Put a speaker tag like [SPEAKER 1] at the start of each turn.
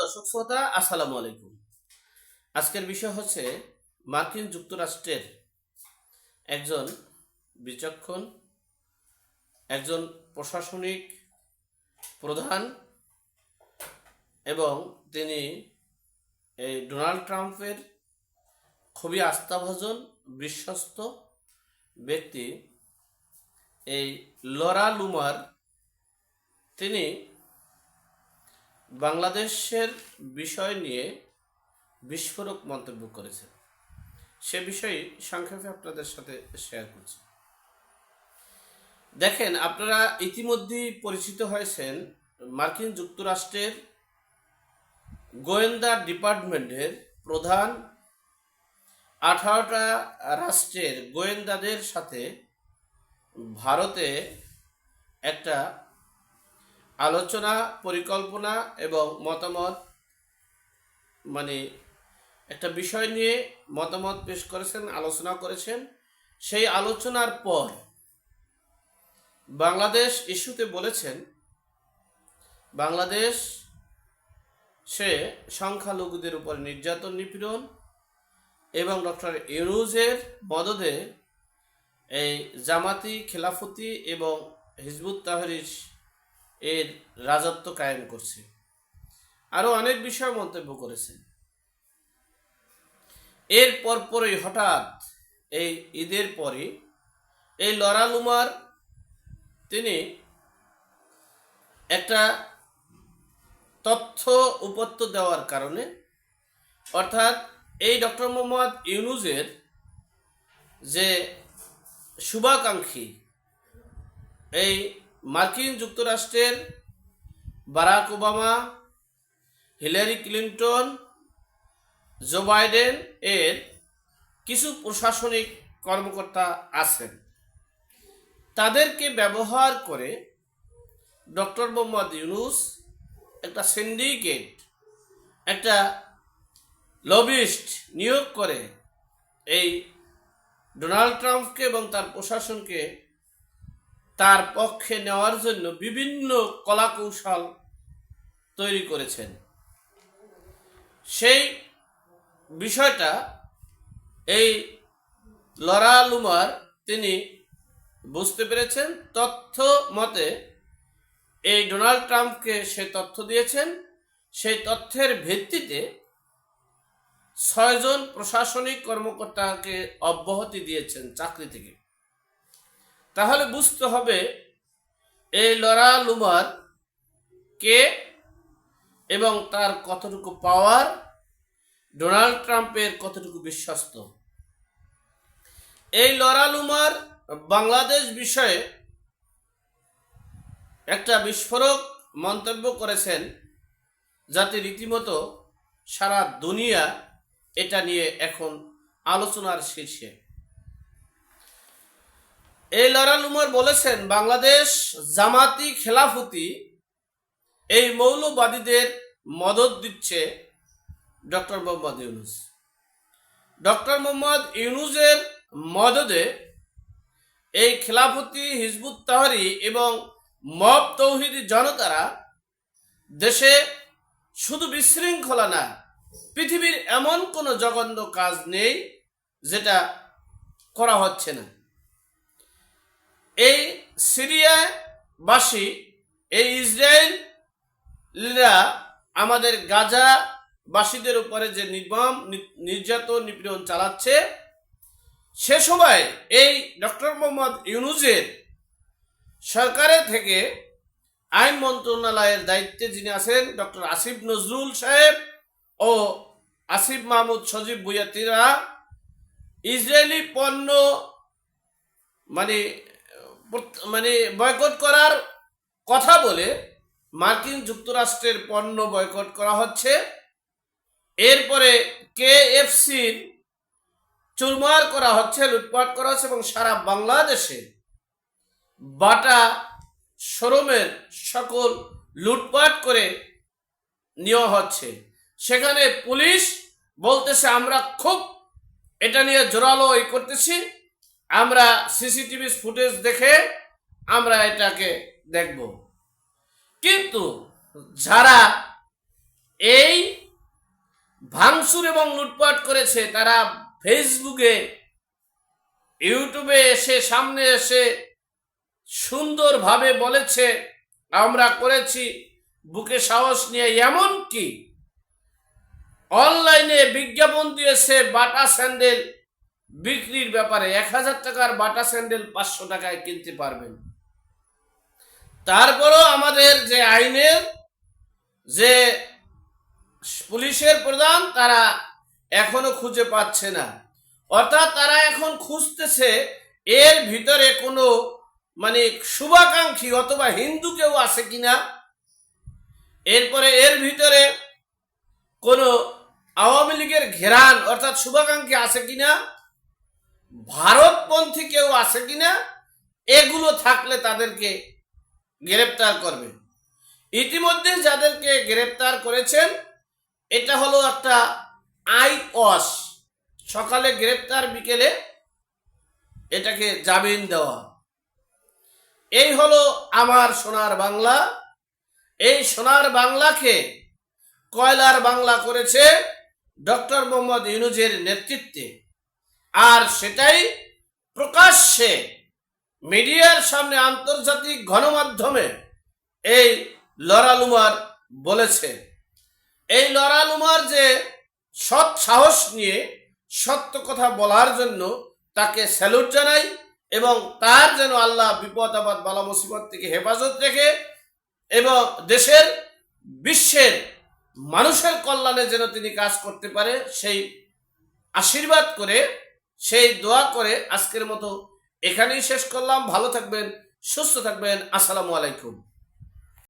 [SPEAKER 1] দর্শক শ্রোতা, আসসালামু আলাইকুম। আজকের বিষয় হচ্ছে মার্কিন যুক্তরাষ্ট্রের একজন বিচক্ষণ, একজন প্রশাসনিক প্রধান এবং তিনি এই ডোনাল্ড ট্রাম্পের খুবই আস্থাভাজন, বিশ্বস্ত ব্যক্তি, এই লরা লুমার। তিনি বাংলাদেশের বিষয় নিয়ে বিস্ফোরক মন্তব্য করেছেন সে বিষয়ে সংক্ষেপে আপনাদের সাথে শেয়ার করছি। দেখেন, আপনারা ইতিমধ্যেই পরিচিত হয়েছেন মার্কিন যুক্তরাষ্ট্রের গোয়েন্দা ডিপার্টমেন্টের প্রধান আঠারোটা রাষ্ট্রের গোয়েন্দাদের সাথে ভারতে একটা আলোচনা, পরিকল্পনা এবং মতামত মানে একটা বিষয় নিয়ে মতামত পেশ করেছেন, আলোচনা করেছেন। সেই আলোচনার পর বাংলাদেশ ইস্যুতে বলেছেন, বাংলাদেশ সে সংখ্যালঘুদের উপর নির্যাতন নিপীড়ন এবং ডক্টর ইউনুজের মদদে এই জামাতি, খেলাফতি এবং হিজবুত তাহরিস এর রাজত্ব কায়েম করছে। আরও অনেক বিষয় মন্তব্য করেছে। এর পরপরই হঠাৎ এই ঈদের পরে এই লরালুমার তিনি একটা তথ্য উপত্য দেওয়ার কারণে, অর্থাৎ এই ডক্টর মোহাম্মদ ইউনুজের যে শুভাকাঙ্ক্ষী, এই মার্কিন যুক্তরাষ্ট্রের Barack Obama, Hillary Clinton, Joe Biden এর কিছু প্রশাসনিক কর্মকর্তা আছেন। তাদেরকে ব্যবহার করে ডক্টর মোহাম্মদ ইউনুস একটা সিন্ডিকেট, একটা লবিস্ট নিয়োগ করে এই ডোনাল্ড ট্রাম্পকে এবং তার প্রশাসনকে তার পক্ষে নেওয়ার জন্য বিভিন্ন কলাকৌশল তৈরি করেছেন। সেই বিষয়টা এই লরা লুমার তিনি বুঝতে পেরেছেন। তথ্য মতে এই ডোনাল্ড ট্রাম্পকে সে তথ্য দিয়েছেন। সেই তথ্যের ভিত্তিতে ছয়জন প্রশাসনিক কর্মকর্তাকে অব্যাহতি দিয়েছেন চাকরি থেকে। তাহলে বুঝতে হবে এই লরা লুমার কে এবং তার কতটুকু পাওয়ার, ডোনাল্ড ট্রাম্পের কতটুকু বিশ্বস্ত। এই লরা লুমার বাংলাদেশ বিষয়ে একটা বিস্ফোরক মন্তব্য করেছেন যাতে রীতিমতো সারা দুনিয়া এটা নিয়ে এখন আলোচনার শীর্ষে। এই লরাল উমর বলেছেন, বাংলাদেশ জামাতি খেলাফতি এই মৌলবাদীদের মদত দিচ্ছে ডক্টর মোহাম্মদ ইউনুস। ডক্টর মোহাম্মদ ইউনুসের মদদে এই খেলাফতি হিজবুত তাহরি এবং মব তৌহিদি জনতারা দেশে শুধু বিশৃঙ্খলা না পৃথিবীর এমন কোনো জঘন্য কাজ নেই যেটা করা হচ্ছে না। এই সিরিয়াবাসী, এই ইসরায়েলরা আমাদের গাজাবাসীদের উপরে যে নির্মম নির্যাতন, নিপীড়ন চালাচ্ছে, সে সময় এই ডক্টর মোহাম্মদ ইউনুজের সরকারের থেকে আইন মন্ত্রণালয়ের দায়িত্বে যিনি আছেন ডক্টর আসিফ নজরুল সাহেব ও আসিফ মাহমুদ সজীব বুয়াতিরা ইসরায়েলি পণ্য মানে মানে বয়কট করার কথা বলে মার্কিন যুক্তরাষ্ট্রের পণ্য বয়কট করা হচ্ছে। এরপরে কে এফসির চুরমার করা হচ্ছে, লুটপাট করা হচ্ছে এবং সারা বাংলাদেশে বাটা শোরুমের সকল লুটপাট করে নেওয়া হচ্ছে। সেখানে পুলিশ বলতেছে, আমরা খুব এটা নিয়ে জোরালো এই করতেছি। আমরা সিসিটিভি ফুটেজ দেখে আমরা এটাকে দেখব। কিন্তু যারা এই ভাঙচুর এবং লুটপাট করেছে, তারা ফেসবুকে, ইউটিউবে এসে, সামনে এসে সুন্দরভাবে বলেছে, আমরা করেছি, বুকে সাহস নিয়ে। এমন কি অনলাইনে বিজ্ঞাপন দিয়েছে বাটা স্যান্ডেল। বিক্রির ব্যাপারে এক হাজার টাকার বাটা স্যান্ডেল পাঁচশো টাকায় কিনতে পারবেন। তারপরও আমাদের যে আইনের যে পুলিশের প্রধান, তারা এখনও খুঁজে পাচ্ছে না। অর্থাৎ তারা এখন খুঁজতেছে এর ভিতরে কোনো মানে শুভাকাঙ্ক্ষী অথবা হিন্দু কেউ আছে কিনা। এরপরে এর ভিতরে কোনো আওয়ামী লীগের ঘেরান অর্থাৎ শুভাকাঙ্ক্ষী আছে কিনা ভারতপন্থী কেউ আছে কিনা, এগুলো থাকলে তাদেরকে গ্রেপ্তার করবে। ইতিমধ্যে যাদেরকে গ্রেপ্তার করেছেন, এটা হলো একটা আই অস সকালে গ্রেপ্তার, বিকেলে এটাকে জামিন দেওয়া। এই হলো আমার সোনার বাংলা। এই সোনার বাংলাকে কয়লার বাংলা করেছে ডক্টর মোহাম্মদ ইউনুজের নেতৃত্বে। আর সেটাই প্রকাশ্যে মিডিয়ার সামনে আন্তর্জাতিক গণমাধ্যমে এই লরালুমার বলেছে। এই লরালুমার যে সৎ সাহস নিয়ে সত্য কথা বলার জন্য তাকে স্যালুট জানাই এবং তার যেন আল্লাহ বিপদ, আপদ, বালা, মুসিবত থেকে হেফাজত রেখে এবং দেশের বিশ্বের মানুষের কল্যাণে যেন তিনি কাজ করতে পারে, সেই আশীর্বাদ করে সেই দোয়া করে আজকের মতো এখানেই শেষ করলাম। ভালো থাকবেন সুস্থ থাকবেন। আসসালামু আলাইকুম।